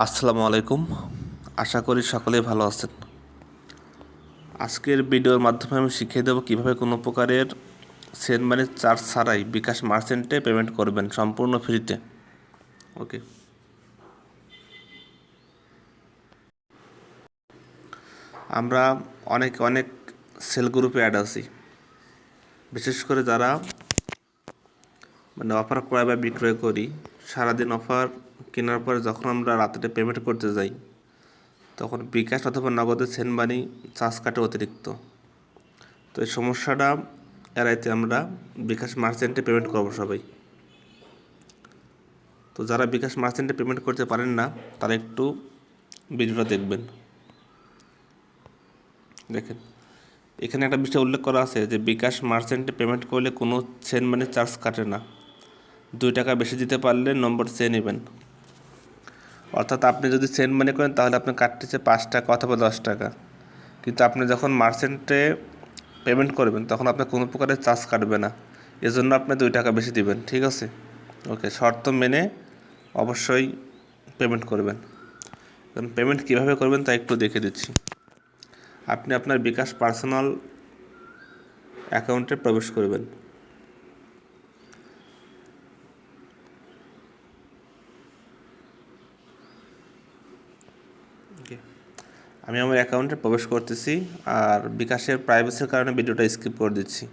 আসসালামু আলাইকুম। আশা করি সকলেই ভালো আছেন। আজকের ভিডিওর মাধ্যমে আমি শিখিয়ে দেবো কীভাবে কোনো প্রকারের সেন্ট মানি চার্জ ছাড়াই বিকাশ মার্চেন্টে পেমেন্ট করবেন সম্পূর্ণ ফ্রিতে। ওকে। আমরা অনেক অনেক সেল গ্রুপে অ্যাড আছি। বিশেষ করে যারা মানে অফার ক্রয় বা বিক্রয় করি, সারাদিন অফার কেনার পরে যখন আমরা রাত্রে পেমেন্ট করতে যাই, তখন বিকাশ অথবা নগদে সেন্ট মানি চার্জ কাটে অতিরিক্ত। তো এই সমস্যাটা এড়াইতে আমরা বিকাশ মার্চেন্টে পেমেন্ট করব সবাই। তো যারা বিকাশ মার্চেন্টে পেমেন্ট করতে পারেন না, তারা একটু ভিডিওটা দেখবেন। দেখেন, এখানে একটা বিষয় উল্লেখ করা আছে যে বিকাশ মার্চেন্টে পেমেন্ট করলে কোনো সেন্ট মানি চার্জ কাটে না। দুই টাকা বেশি দিতে পারলে নম্বর চেয়ে নেবেন। অর্থাৎ আপনি যদি সেন্ট মানি করেন, তাহলে আপনি কাটতেছে পাঁচ টাকা অথবা দশ টাকা। কিন্তু আপনি যখন মার্চেন্টে পেমেন্ট করবেন, তখন আপনার কোনো প্রকারের চার্জ কাটবে না। এজন্য আপনি দুই টাকা বেশি দিবেন, ঠিক আছে? ওকে শর্ত মেনে অবশ্যই পেমেন্ট করবেন। কারণ পেমেন্ট কীভাবে করবেন তা একটু দেখে দিচ্ছি। আপনি আপনার বিকাশ পার্সোনাল অ্যাকাউন্টে প্রবেশ করবেন। আমি আমার অ্যাকাউন্টে প্রবেশ করতেছি আর বিকাশের প্রাইভেসির কারণে ভিডিওটা স্কিপ করে দিচ্ছি।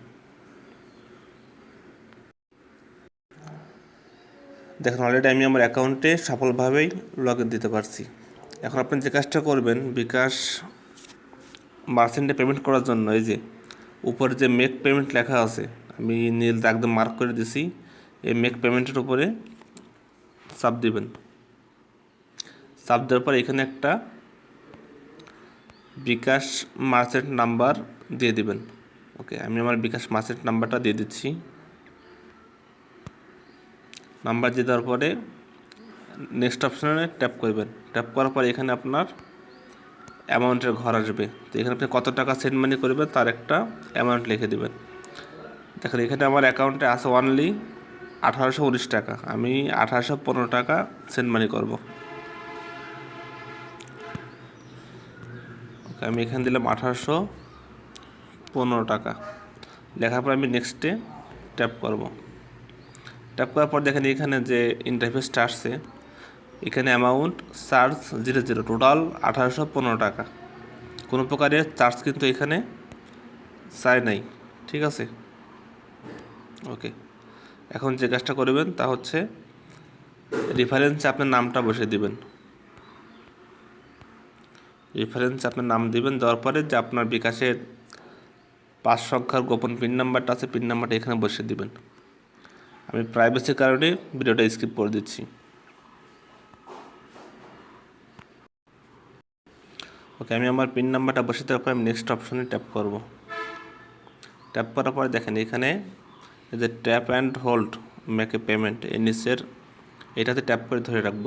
দেখুন অলরেডি আমি আমার অ্যাকাউন্টে সফলভাবেই লগ ইন দিতে পারছি। এখন আপনি যে কাজটা করবেন, বিকাশ মার্চেন্টে পেমেন্ট করার জন্য, এই যে উপরে যে মেক পেমেন্ট লেখা আছে, আমি নীল একদম মার্ক করে দিছি, এই মেক পেমেন্টের উপরে চাপ দিবেন। চাপ দেওয়ার পর এখানে একটা বিকাশ মার্চেন্ট নাম্বার দিয়ে দিবেন। ওকে, আমি আমার বিকাশ মার্চেন্ট নাম্বারটা দিয়ে দিচ্ছি। নাম্বার দিয়ে দেওয়ার পরে নেক্সট অপশানে ট্যাপ করবেন। ট্যাপ করার পর এখানে আপনার অ্যামাউন্টের ঘর আসবে। তো এখানে আপনি কত টাকা সেন্ড মানি করবেন তার একটা অ্যামাউন্ট লিখে দেবেন। দেখেন, এখানে আমার অ্যাকাউন্টে আছে অনলি আঠারোশো উনিশ টাকা। আমি আঠারোশো পনেরো টাকা সেন্ড মানি করব। আমি এখানে দিলাম আঠারোশো পনেরো টাকা। লেখার পর আমি নেক্সটে ট্যাপ করব। ট্যাপ করার পর দেখেন এখানে যে ইন্টারফেসটা আসছে, এখানে amount charge zero zero total আঠারোশো পনেরো টাকা। কোনো প্রকারের চার্জ কিন্তু এখানে চাই নাই, ঠিক আছে? ওকে এখন যে কাজটা করবেন তা হচ্ছে রেফারেন্সে আপনার নামটা বসে দিবেন। রেফারেন্স আপনার নাম দিবেন, দেওয়ার পরে যে আপনার বিকাশের পাঁচ সংখ্যার গোপন পিন নাম্বারটা আছে পিন নাম্বারটা এখানে বসে দিবেন। আমি প্রাইভেসির কারণে ভিডিওটা স্কিপ করে দিচ্ছি। ওকে আমি আমার পিন নাম্বারটা বসে দেওয়ার পর আমি নেক্সট অপশনে ট্যাপ করব। ট্যাপ করার পরে দেখেন এখানে যে tap and hold make payment নিচের এটাতে ট্যাপ করে ধরে রাখব।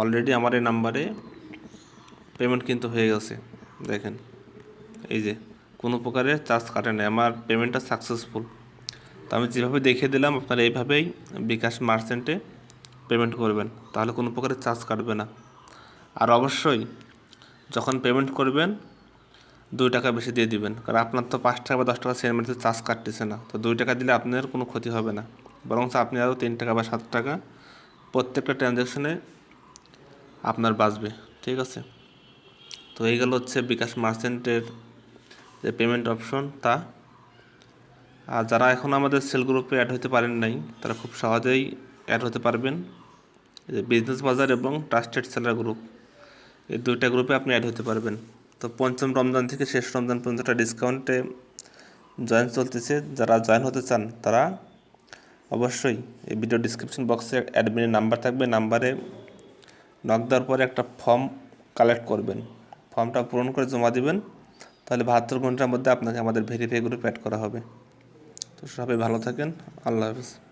অলরেডি আমার এই নাম্বারে পেমেন্ট কিন্তু হয়ে গেছে। দেখেন, এই যে, কোনো প্রকারের চার্জ কাটে না আমার পেমেন্টটা সাকসেসফুল তো আমি যেভাবে দেখিয়ে দিলাম, আপনারা এইভাবেই বিকাশ মার্চেন্টে পেমেন্ট করবেন, তাহলে কোনো প্রকারের চার্জ কাটবে না। আর অবশ্যই, যখন পেমেন্ট করবেন, দুই টাকা বেশি দিয়ে দিবেন, কারণ আপনার তো পাঁচ টাকা বা দশ টাকা সেন্ট চার্জ কাটতেছে না। তো দুই টাকা দিলে আপনার কোনো ক্ষতি হবে না। বরং আপনি আরও তিন টাকা বা সাত টাকা প্রত্যেকটা ট্রানজ্যাকশনে আপনার বাঁচবে, ঠিক আছে? তো এই গেল হচ্ছে বিকাশ মার্চেন্টের যে পেমেন্ট অপশন তা। আর যারা এখন আমাদের সেল গ্রুপে অ্যাড হতে পারেন নাই, তারা খুব সহজেই অ্যাড হতে পারবেন। বিজনেস বাজার এবং ট্রাস্টেড সেলার গ্রুপ এই দুইটা গ্রুপে আপনি অ্যাড হতে পারবেন। তো পঞ্চম রমজান থেকে শেষ রমজান পর্যন্ত একটা ডিসকাউন্টে জয়েন চলতেছে। যারা জয়েন হতে চান, তারা অবশ্যই এই ভিডিও ডিসক্রিপশন বক্সে অ্যাডমিনের নাম্বার থাকবে। নাম্বারে নক দেওয়ার পরে একটা ফর্ম কালেক্ট করবেন। ফর্মটা পূরণ করে জমা দেবেন। তাহলে বাহাত্তর ঘণ্টার মধ্যে আপনাকে আমাদের ভেরিফাই গ্রুপ অ্যাড করা হবে। তো সবাই ভালো থাকেন। আল্লাহ হাফিজ।